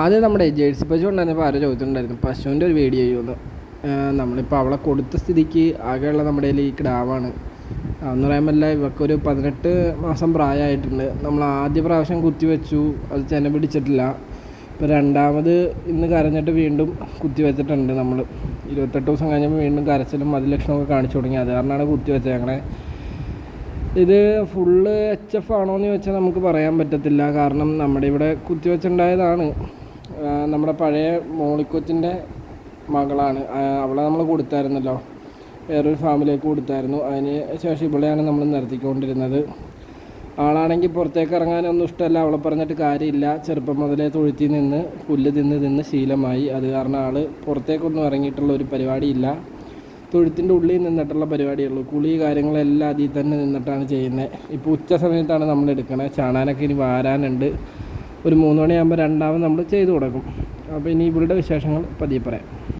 ആദ്യം നമ്മുടെ ജേഴ്സി പശു ഉണ്ടായിരുന്നപ്പോൾ ആരോ ചോദിച്ചിട്ടുണ്ടായിരുന്നു. പശുവിന്റെ ഒരു വീഡിയോ ചെയ്യുമെന്ന്. നമ്മളിപ്പോൾ അവളെ കൊടുത്ത സ്ഥിതിക്ക് ആകെയുള്ള നമ്മുടെ കയ്യിൽ ഈ കിടാവാണ്. എന്ന് പറയുമ്പോൾ ഇവക്കൊരു പതിനെട്ട് മാസം പ്രായമായിട്ടുണ്ട്. നമ്മൾ ആദ്യ പ്രാവശ്യം കുത്തി വെച്ചു. അത് ചെന പിടിച്ചിട്ടില്ല. ഇപ്പോൾ രണ്ടാമത് ഇന്ന് കരഞ്ഞിട്ട് വീണ്ടും കുത്തി വെച്ചിട്ടുണ്ട് നമ്മൾ. ഇരുപത്തെട്ട് ദിവസം കഴിഞ്ഞപ്പോൾ വീണ്ടും കരച്ചിലും മതിലക്ഷണമൊക്കെ കാണിച്ചു തുടങ്ങി. അത് കാരണമാണ് കുത്തി വെച്ചത്. ഞങ്ങളെ ഇത് ഫുള്ള് എച്ച് എഫ് ആണോ എന്ന് ചോദിച്ചാൽ നമുക്ക് പറയാൻ പറ്റത്തില്ല. കാരണം നമ്മുടെ ഇവിടെ കുത്തിവെച്ചുണ്ടായതാണ് നമ്മുടെ പഴയ മോളിക്കൊച്ചിന്റെ മകളാണ്. അവളെ നമ്മൾ കൊടുത്തായിരുന്നല്ലോ. വേറൊരു ഫാമിലേക്ക് കൊടുത്തായിരുന്നു. അതിന് ശേഷം ഇവളെയാണ് നമ്മൾ നിർത്തിക്കൊണ്ടിരുന്നത്. ആളാണെങ്കിൽ പുറത്തേക്ക് ഇറങ്ങാനൊന്നും ഇഷ്ടമല്ല. അവളെ പറഞ്ഞിട്ട് കാര്യമില്ല. ചെറുപ്പം മുതലേ തൊഴുത്തി നിന്ന് പുല്ല് തിന്ന് തിന്ന് ശീലമായി. അത് കാരണം ആൾ പുറത്തേക്കൊന്നും ഇറങ്ങിയിട്ടുള്ള ഒരു പരിപാടിയില്ല. തൊഴുത്തിന്റെ ഉള്ളിൽ നിന്നിട്ടുള്ള പരിപാടിയുള്ളൂ കുളി കാര്യങ്ങളെല്ലാം അതിൽ തന്നെ നിന്നിട്ടാണ് ചെയ്യുന്നത്. ഇപ്പോൾ ഉച്ച സമയത്താണ് നമ്മൾ എടുക്കണത് ചാണാനൊക്കെ ഇനി വാരാനുണ്ട്. ഒരു മൂന്ന് മണിയാകുമ്പോൾ രണ്ടാമത് നമ്മൾ ചെയ്തു കൊടുക്കും. അപ്പോൾ ഇനി ഇവരുടെ വിശേഷങ്ങൾ പതിയെ പറയാം.